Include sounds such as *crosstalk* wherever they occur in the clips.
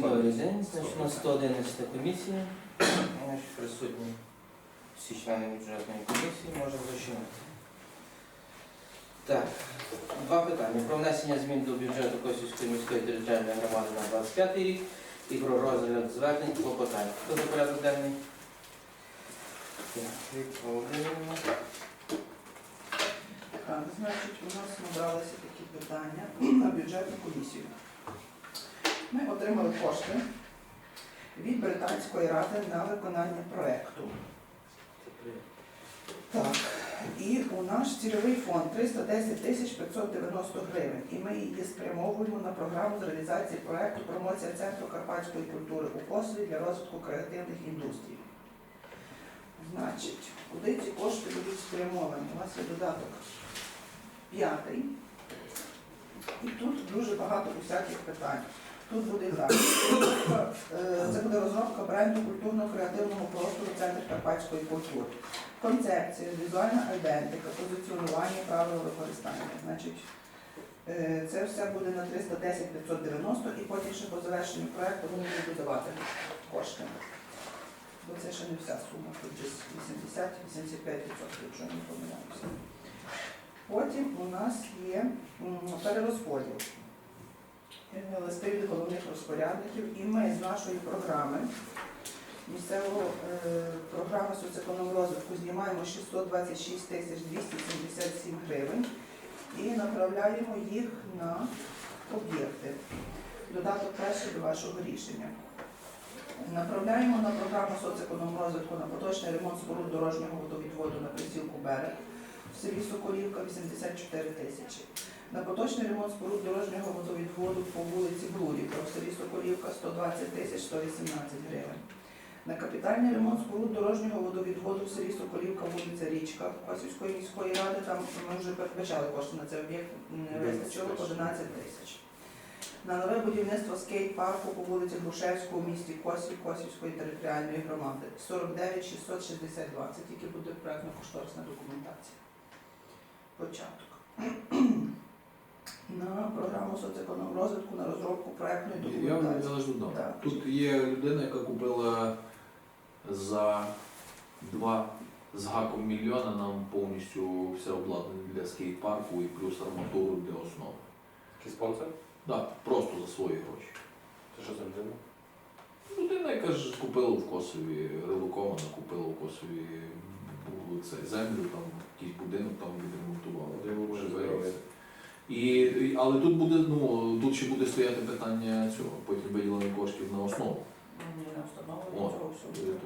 Добрий день. Значить, у нас 111 комісія. Значить, присутні всі члени бюджетної комісії, можемо починати. Так, два питання. Про внесення змін до бюджету Косівської міської територіальної громади на 25 рік і про розгляд звернень клопотань. Хто за порядок денний? Так, значить, у нас набралися такі питання на бюджетну комісію. Ми отримали кошти від Британської ради на виконання проєкту. Так, і у наш цільовий фонд 310 тисяч 590 гривень. І ми її спрямовуємо на програму з реалізації проєкту промоція Центру карпатської культури у Косові для розвитку креативних індустрій. Значить, куди ці кошти будуть спрямовані? У нас є додаток п'ятий. І тут дуже багато усяких питань. Тут буде так. Е, Це буде розробка бренду культурно-креативного простору Центр Карпатської культури. Концепція, візуальна айдентика, позиціонування, правила використання. Значить, е, це все буде на 310 590 і потім ще по завершенню проєкту вони будуть додавати кошти. Бо це ще не вся сума, тут десь 80-85%, якщо я не помиляюся. Потім у нас є перерозподіл листи від головних розпорядників, і ми з нашої програми місцевого е, програми соцекономрозвитку знімаємо 626 тисяч 277 гривень і направляємо їх на об'єкти. Додаток перший до вашого рішення. Направляємо на програму соцекономрозвитку на поточний ремонт споруд дорожнього водовідводу на присілку берег в селі Соколівка 84 тисячі. На поточний ремонт споруд дорожнього водовідводу по вулиці Блурівка в селі Соколівка 120 тисяч 118 гривень. На капітальний ремонт споруд дорожнього водовідводу в селі Соколівка, вулиця Річка Косівської міської ради, там ми вже передбачали кошти на цей об'єкт, не вистачило 11 тисяч. На нове будівництво скейт-парку по вулиці Грушевського у місті Косів Косівської територіальної громади 49 662. Це тільки буде проектно-кошторисна документація. Початок. Соцекономрозвитку на розробку проектної Я вам документації. Так. Тут є людина, яка купила за два з гаком мільйона нам повністю все обладнання для скейт-парку і плюс арматуру для основи. Який спонсор? Так, просто за свої гроші. Це що за людина? Людина, яка ж купила в Косові, релокована, купила в Косові бу- це, землю, там якийсь будинок там відремонтувала. Де ви Живе. І, але тут буде, ну, тут ще буде стояти питання цього, потім виділення коштів на основу. О.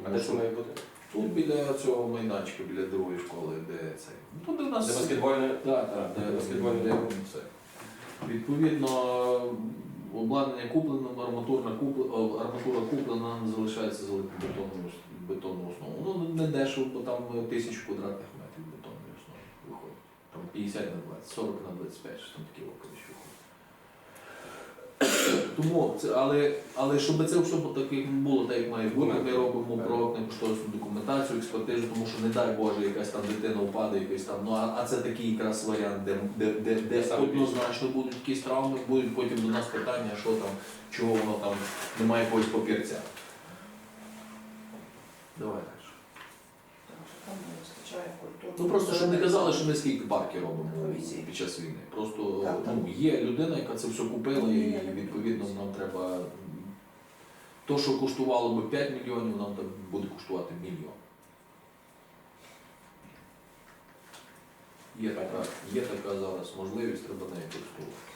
А де це має бути? Тут біля цього майданчика, біля другої школи, де цей. Ну, тут де нас Де баскетбольне? Так, так, де баскетбольне де це. Відповідно, обладнання куплено, арматурна куплена, арматура куплена, залишається залити бетонну, бетонну основу. Ну не дешево, бо там тисячу квадратних метрів бетонної основи виходить. Там 50 на 20, 40 на 25, що там такі виходить. Тому це, але, але щоб це все так як було, так як має бути, ми робимо проектну кошторисну документацію, експертизу, тому що не дай Боже, якась там дитина впаде, якийсь там. Ну а, а це такий якраз варіант, де, де, де, де однозначно будуть якісь травми, будуть потім до нас питання, що там, чого воно там немає якогось папірця. Давай далі. Тому що там не вистачає культурного. Ну просто щоб не казали, що ми скільки парки робимо під час війни. Просто Так, так. ну, є людина, яка це все купила, Ні, і відповідно нам треба. То, що коштувало би 5 мільйонів, нам там буде коштувати мільйон. Є така, є така зараз можливість, треба нею користуватися.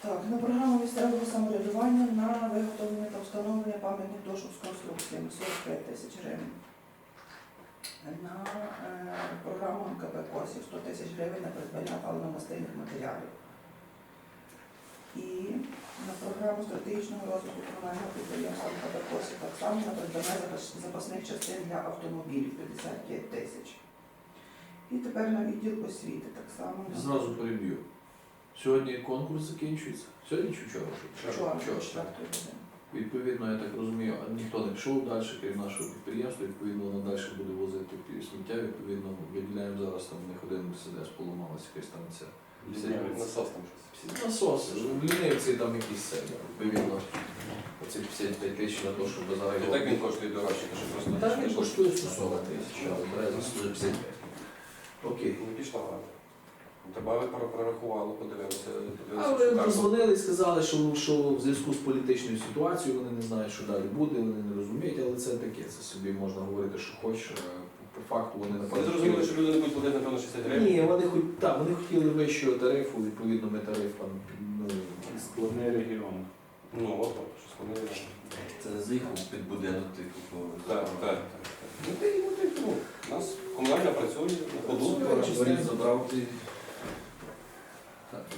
Так, на програму місцевого самоврядування на виготовлення та встановлення пам'ятних дошок з конструкціями 45 тисяч гривень. На е, програму МКП Косів 100 тисяч гривень на придбання паливно-мастильних матеріалів. І на програму стратегічного розвитку комунального підприємства МКП Косів так само на придбання запасних частин для автомобілів 55 тисяч. І тепер на відділ освіти так само. Зразу переб'ю. Сьогодні конкурс закінчується. Сьогодні чи вчора? Вчора, Вчора. четвертої години. Відповідно, я так розумію, ніхто не пішов далі, крім нашого підприємства, відповідно, воно далі буде возити сміття, відповідно, виділяємо зараз там в них один мерседес поламалася якась там ця насос там щось. Насос, лінивці там якісь це, відповідно. Оці 55 тисяч на те, щоб І зараз. так він коштує дорожче, що просто Так він коштує 140 тисяч, але бере за 155. Окей. не пішла. Добавили, прорахували, подивилися, подивилися, Але що так. дозвонили і сказали, що, що в зв'язку з політичною ситуацією вони не знають, що далі буде, вони не розуміють, але це таке, це собі можна говорити, що хочеш. а По факту вони Вони напевно. зрозуміли, що люди не будуть платити, напевно, 60 гривень. Ні, вони хоч так, вони хотіли вищого тарифу, відповідно, ми тариф там, ну, Складний регіон. Ну, от, от, щось вони... Це заїхав під будинок, типу, по Так, так, так. Ну, ти, ну, ти, ну, у нас комунальна працює, на ходу. Забрав ти.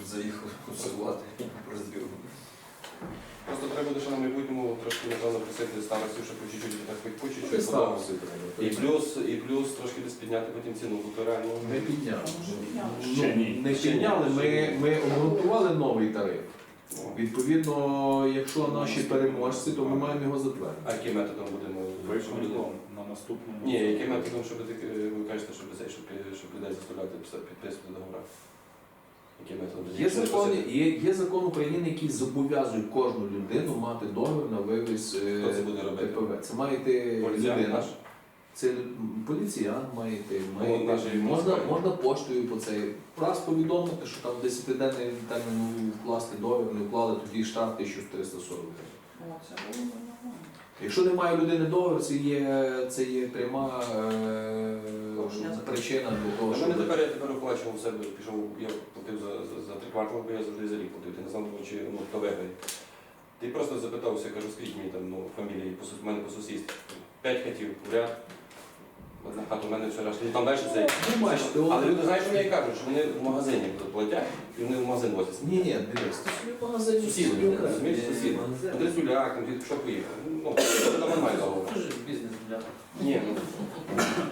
Заїхав обсервувати розбір. Просто треба буде, що на майбутньому трошки, напевно, просити старостів, щоб по чуть-чуть, так хоч по чуть-чуть. І плюс, і плюс трошки десь підняти потім ціну, бо то реально... Ми підняли. Ну, Ще ні. Не підняли, ми, ми обґрунтували новий тариф. Ну, Відповідно, якщо наші переможці, то ми маємо його затвердити. А яким методом будемо? на наступному. Ні, яким методом, щоб е, ви кажете, щоб, це, щоб, щоб людей заставляти підписувати договори? Методом? Є закон, є, є закон України, який зобов'язує кожну людину мати договір на вивіз е, Хто це буде робити? ППВ. Це має йти Поліція людина. наш? Це поліціян має йти. Має Ну, йти. наші можна, можна поштою по цей раз повідомити, що там 10-денний термін вкласти договір, не вклали, тоді штраф 1340 гривень. О, це було. Якщо немає людини договору, це є, це є пряма е, Порушення причина для того, У щоб... мене тепер я тепер оплачував у себе, пішов, я платив за, за, за три квартали, бо я завжди за рік платив, ти не знав, чи ну, хто виграє. Ти просто запитався, кажу, скажіть мені там, ну, фамілії, по, в мене по сусідству. П'ять хатів в ряд. Одна хата у мене вчора, ну там далі. Ну, Але люди знають, що мені кажуть, що вони в магазині платять, і вони в магазин возять. Ні, ні, дивись, ти собі в магазині Сусіди, розумієш, сусіди. Там що поїхав. Ну, це нормально Це бізнес для. Ні,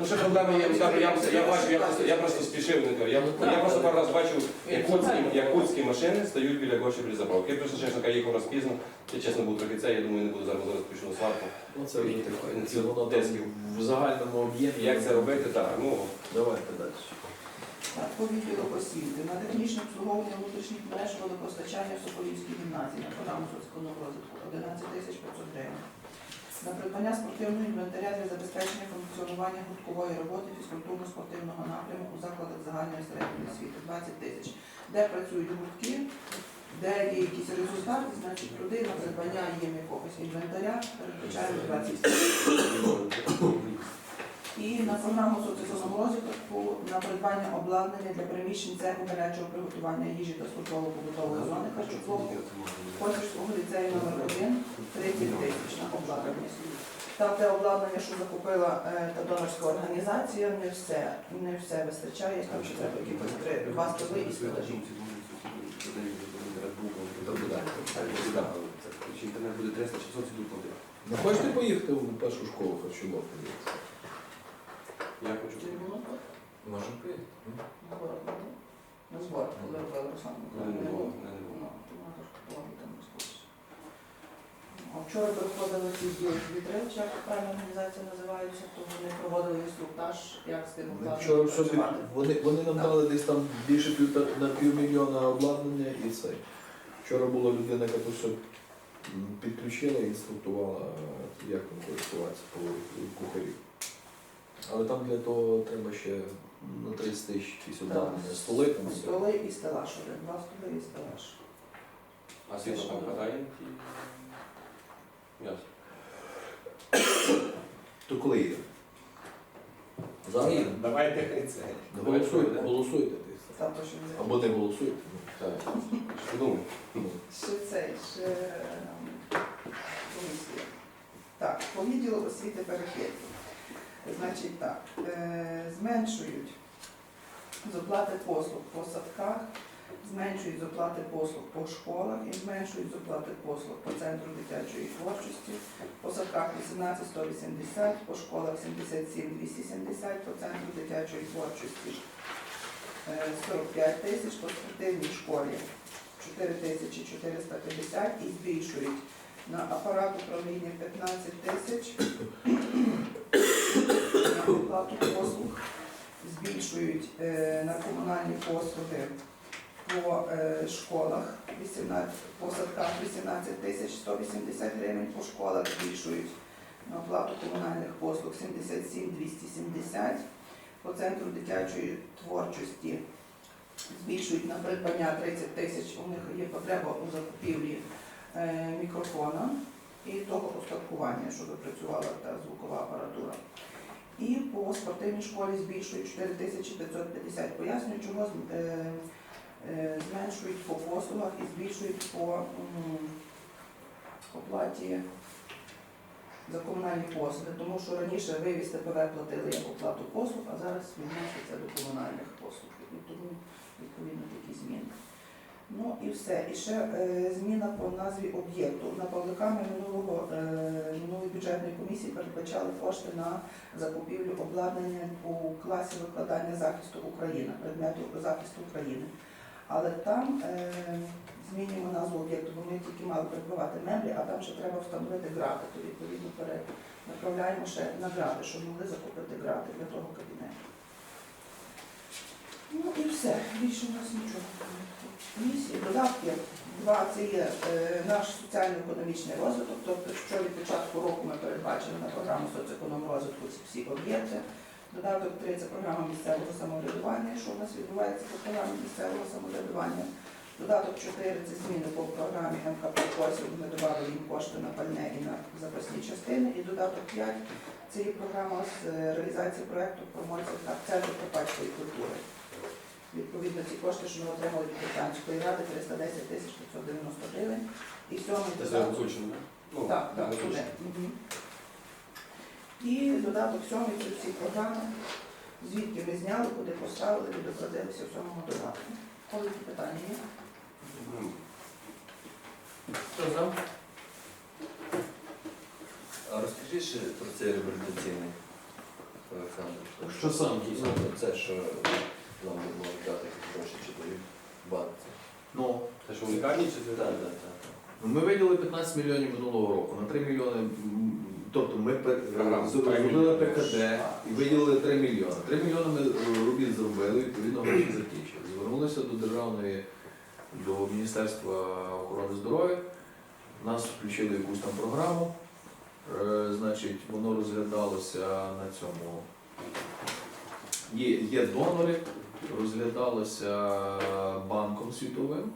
ну. Ще проблема є, я кажу, я, я бачу, я просто, я просто спішив, не. Я, я просто пару раз бачив, якутські, якутські машини стають біля Гоші біля заправки. Я просто чесно кажу, їхав раз пізно, я чесно був трохи це, я думаю, не буду зараз зараз на сварку. Ну, це вже таке. Це Ці воно тесків. в загальному об'ємі. Як це робити, так, ну, Давайте далі. Так, по освіти. На технічне обслуговування внутрішніх мереж водопостачання в Соколівській гімназії на програму соціального розвитку 11 тисяч 500 гривень. На придбання спортивного інвентаря для забезпечення функціонування гурткової роботи фізкультурно-спортивного напряму у закладах загальної середньої освіти 20 тисяч. Де працюють гуртки, де є якісь результати, значить туди на придбання їм якогось інвентаря передбачають 20 тисяч. *coughs* *coughs* *coughs* І на програму соціального розвитку на придбання обладнання для приміщень цеху гарячого приготування їжі та службово-побутової зони харчоблоку Косівського ліцею номер 1 30 тисяч на обладнання. Там те обладнання, що закупила е, та донорська організація, не все, не все вистачає, там ще треба три, два столи і стелажі. Чи інтернет буде 300 600 це платити. Не хочете поїхати в першу школу харчоблок? Я хочу. Чи було? Можемо поїхати. Зборок було? На зборах, коли робили Руслан Не, Миколаївна, не не було, було? не, не було. Ну, трошки там. А Вчора переходили ці вітри, чи як правильно організація називається, то вони проводили інструктаж, як з тим обладнанням Вчора все працювати. вони, вони нам дали десь там більше півта, на півмільйона обладнання і це. Вчора була людина, яка то все м, підключила і інструктувала, е, як там користуватися по кухарі. Але там для того треба ще на 30 тисяч якісь обладнання. Столи там все. Столи і стелаж, один, два столи і стелаж. А світло там хватає? Ясно. То коли їде? Зараз їде. Давайте хай це. Голосуйте, голосуйте десь. Там то, що не Або не голосуйте. Так. Що думаєш? Ну, Ще цей, ще ем, комісія. Так, по відділу освіти перехід. Значить так, е, зменшують з оплати послуг по садках, зменшують з оплати послуг по школах і зменшують з оплати послуг по центру дитячої творчості. По садках 18 180, по школах 77 270, по центру дитячої творчості е, 45 тисяч, по спортивній школі 4 тисячі 450 і збільшують на апарат управління 15 тисяч оплату послуг, збільшують е, на комунальні послуги по е, школах. 18, по садках 18 тисяч 180 гривень, по школах збільшують. На оплату комунальних послуг 77 270, по центру дитячої творчості збільшують на придбання 30 тисяч, у них є потреба у закупівлі е, мікрофона і того устаткування, щоб працювала та звукова апаратура. І по спортивній школі збільшують 4550. Пояснюю, чого е, е, зменшують по послугах і збільшують по оплаті за комунальні послуги, тому що раніше вивіз ТПВ платили як оплату послуг, а зараз відноситься до комунальних послуг. І тому відповідно такі зміни. Ну і все. І ще е, зміна по назві об'єкту. На Павликами минулого е, бюджетної комісії передбачали кошти на закупівлю обладнання у класі викладання захисту України, предмету захисту України. Але там е, змінюємо назву об'єкту, бо ми тільки мали придбавати меблі, а там ще треба встановити грати. То відповідно перенаправляємо ще на грати, щоб могли закупити грати для того кабінету. Ну і все. Більше у нас нічого. Комісії, додатки. Два це є е, наш соціально-економічний розвиток, тобто що від початку року ми передбачили на програму соціоеконом розвитку ці всі об'єкти. Додаток 3 це програма місцевого самоврядування, що у нас відбувається по програмі місцевого самоврядування. Додаток 4 це зміни по програмі МКП Косів, ми додали їм кошти на пальне і на запасні частини. І додаток 5 це є програма з е, реалізації проєкту промоції та центру Карпатської культури. Відповідно, ці кошти, що ми отримали від Британської ради, 310 тисяч 590 гривень. І сьомий Це додаток. озвучено, так? Ну, Так, так, туди. Мгм. І додаток сьомий це всі програми, звідки ми зняли, куди поставили, відобразилися в цьому додатку. Коли які питання є? Ну, Хто за? А розкажи ще про цей реабілітаційний Олександр. Що саме? Ну, Це що нам можуть дати гроші чи дають банці. Ну, Те, що в лікарні чи це? Так, так, так. Ну, Ми виділили 15 мільйонів минулого року. На 3 мільйони, м, тобто ми пе- Програму. зробили ПКД і виділили 3 мільйони. 3 мільйони ми е, робіт зробили, відповідно гроші закінчили. Звернулися до державної, до Міністерства охорони здоров'я. Нас включили в якусь там програму. Е, Значить, воно розглядалося на цьому. Є, є донори, розглядалося банком світовим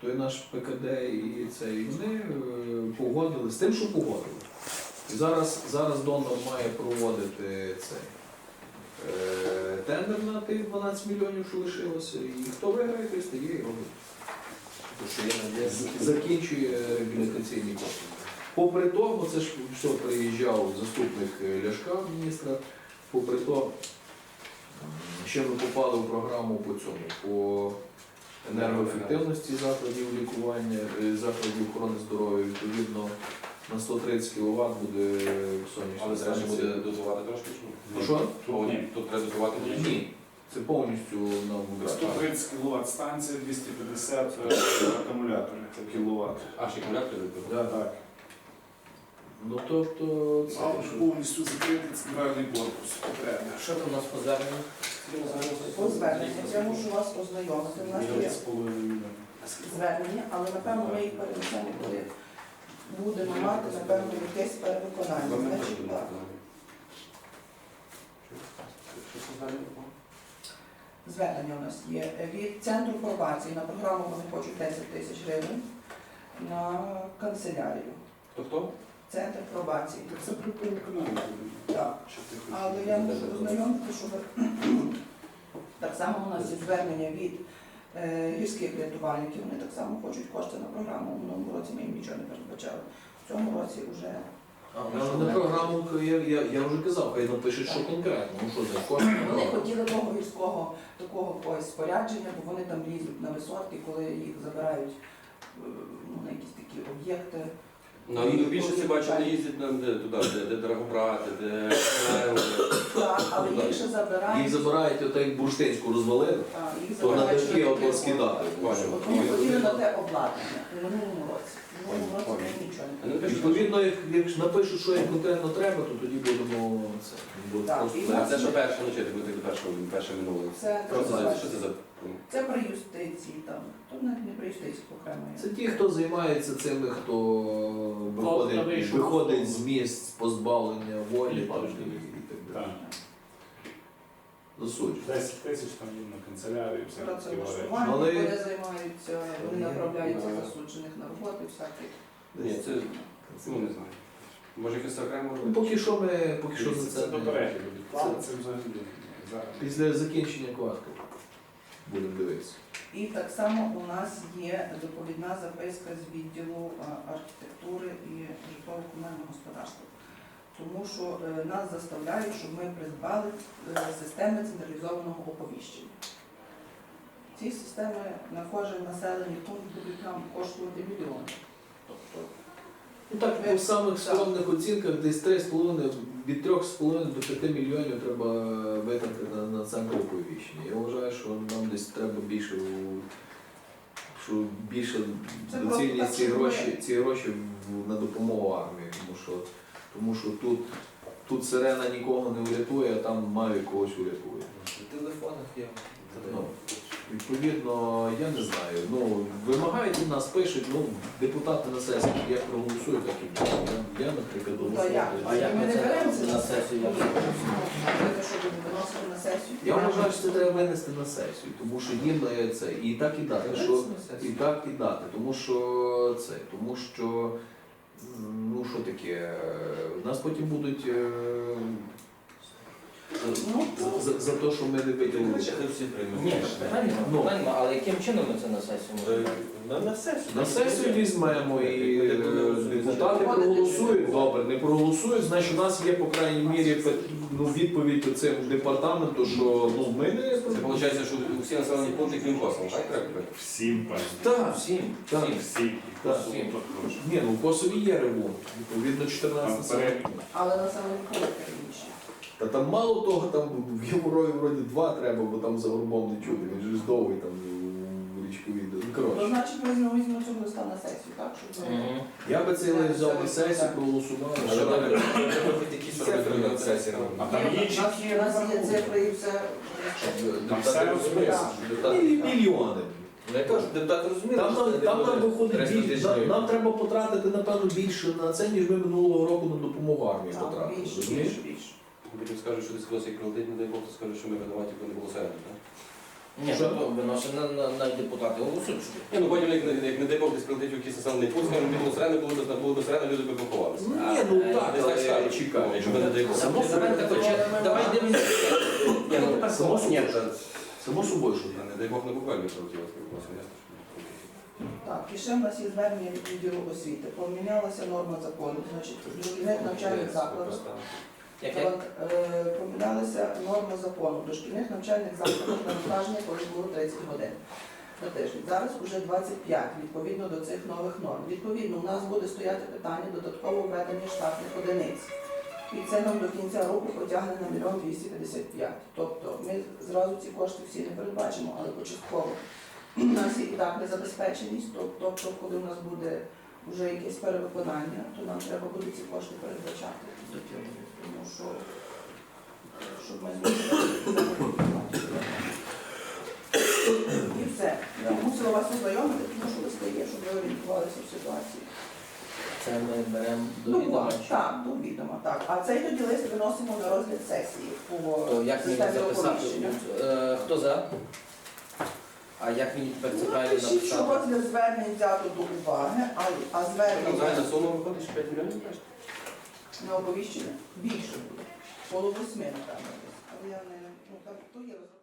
той наш ПКД і це, і вони е, погодили з тим, що погодили. І зараз, зараз донор має проводити цей е, тендер на тих 12 мільйонів, що лишилося, і хто виграє, той стає. З- Закінчує реабілітаційні послуги. Попри то, це ж все приїжджав заступник Ляшка, міністра, попри то, ще ми попали в програму по цьому, по енергоефективності закладів лікування, е, закладів охорони здоров'я, відповідно, на 130 кВт буде сонячна Але треба ж буде станція. дозувати трошки чи ні? А що? О, ні, Тут треба дозувати тоді? Ні, це повністю на вуграх. 130 кВт станція, 250 акумуляторів кВт. А, ще акумулятори додати? Так. Ну тобто це Мав ж повністю закритий центральний корпус. Потреби. Що там у нас по зверненню? По зверненню. Я мушу вас ознайомити. У нас є звернення, але напевно ми їх перенесемо, коли будемо мати, напевно, якесь перевиконання. Значить, так. звернення? Звернення у нас є від центру пробації на програму вони хочуть 10 тисяч гривень на канцелярію. Хто хто? Центр пробації. Так це при переконанні. Так. Але я можу ознайомити, що ви- *clears throat* так само у нас є звернення від е, гірських рятувальників. Вони так само хочуть кошти на програму. У минулому році ми їм нічого не передбачали. В цьому році вже А, Я вже на програму, я, я, я вже казав, хай напишуть, що конкретно. Ну що за кошти? вони хотіли того гірського такого якогось спорядження, бо вони там лізуть на висотки, коли їх забирають е, ну, на якісь такі об'єкти. Ну, ну, більше це бачу, не їздять нам де туди, де, де Драгобрати, де Шелево. Так, але їх ще забирають. Їх забирають, ото як бурштинську розвалили, Так, їх то на забирають розкидати. Вони хотіли на те обладнання в минулому році. В минулому році ми нічого не Ну. Відповідно, як, як напишуть, що їм конкретно треба, то тоді будемо це. Будуть Так, і це. А це що перше, ну чи ти буде перше, перше минуле? Це Що це за- що це за Це при юстиції там. Тут навіть не при юстиції окремо. Це ті, хто займається цими, хто виходить, вийшов виходить з місць позбавлення волі І там, і, і так далі. Так. Засуджую. 10 тисяч там їм на канцелярію, такі речі. Працевлаштування, Але- вони займаються, вони направляються ну, засуджених на роботи, всякі. ні, це ну не знаю. Може якось окремо Ну, робити? поки що ми поки що за Це це до не- перегляду відклали, це взагалі зараз. після закінчення кварту будемо дивитися. І так само у нас є доповідна записка з відділу архітектури і житлово-комунального господарства. Тому що е, нас заставляють, щоб ми придбали е, системи централізованого оповіщення. Ці системи на кожен населений пункт будуть нам коштувати мільйони. Тобто Ну так, по самих скромних оцінках десь 3,5, від 3,5 до 5 мільйонів треба витратити на, на центр оповіщення. Я вважаю, що нам десь треба більше, у- що більше Це доцільність просто ці так, гроші, ці гроші в- на допомогу армії, тому що, тому що тут, тут сирена нікого не врятує, а там Мавік когось урятує. В телефонах є. Ну, Відповідно, я не знаю. Ну, вимагають від нас, пишуть, ну, депутати на сесії як проголосують, так і буде. Я, я наприклад, Ну, голосую. А як Ми не беремося на сесію? Те, що на сесію. Я вважаю, що це треба винести на сесію, тому що їм е, це і так і дати, що і так і дати, тому що це, тому що ну що таке, е, нас потім будуть е, Ну, за, за, за те, що ми не виділили. Це всі приймуть. Ні, Ну. питань але яким чином ми це на сесію можемо? На, на сесію. На сесію візьмемо і е, депутати проголосують. Добре, не проголосують, значить у нас є по крайній мірі пе- ну, відповідь оцим департаменту, що ну ми не Це виходить, що всі населені пункти крім Косова, так треба робити? Всім певно. Так, Всім, Так. всім. Всі. Так. Всім ні, ну в Косові є ремонт, відповідно Там 14 перелік. але населені пункти інші. Та там мало того, там в Єврові вроді два треба, бо там за горбом не чути, він же ж довгий там у річковій. Ну, Ну, коротше. значить, ми візьмемо візьмемо цього листа на сесію, так? Щоб. Я би цей лист взяв на сесію, проголосував. Але треба треба хоч якісь цифри на сесії. А там є у нас- чіткі У нас є цифри і все. Там все розписано. Мілі- Мільйони. Ну я кажу, депутати розуміють, Там що нам, це там не нам буде виходить 300 більше. тисяч Нам, нам треба потратити, напевно, більше на це, ніж ми минулого року на допомогу армії Так, потратили. більше, розумієш? більше, більше. Потім скажуть, що десь хтось як прилетить, не дай Бог, то скажуть, що ми винуваті, бо не було середи, так? Ні, Що? що виносить на, на, на депутати голосують. Ні, ну потім, як, як не дай Бог, десь прилетить в якийсь населений пункт, скажуть, не було сирени, було б було б сирени, люди б поховалися. Ну, Ні, ну так, Десь так але скажуть, чекай. якщо ми не дай Бог. Само собою, так, хоче, давай дивимося. Ні, ну тепер Само ні, собою. та- Само собою, що Не дай Бог на буквально прилетіло, спілкувався, ясно, що Так, і ще в нас є звернення від відділу освіти. Помінялася норма закону, значить, в навчальних закладах. От, е, помінялася норма закону. Дошкільних навчальних закладах навантаження колись було 30 годин на тиждень. Зараз вже 25, відповідно до цих нових норм. Відповідно, у нас буде стояти питання додатково введення штатних одиниць. І це нам до кінця року потягне на мільйон 255. Тобто ми зразу ці кошти всі не передбачимо, але початково. У нас і так незабезпеченість, тоб- тобто, коли у нас буде вже якесь перевиконання, то нам треба буде ці кошти передбачати. Тому що, щоб ми змогли. І все. Я мусила вас ознайомити, тому що ви стає, щоб ви орієнтувалися в ситуації. Це ми беремо до Ну, відома. от, так, до відома, так. А цей тоді лист виносимо на розгляд сесії по То як мені системі записати? оповіщення. Е, Хто за? А як мені тепер це Ну, правильно напишіть, що написати? розгляд звернень взято до уваги, а, а Там звернення загальна сума виходить, що 5 мільйонів кажете? на оповіщення більше буде. Полу восьми, напевно. десь. Але я не, ну, так, то є розрахунок.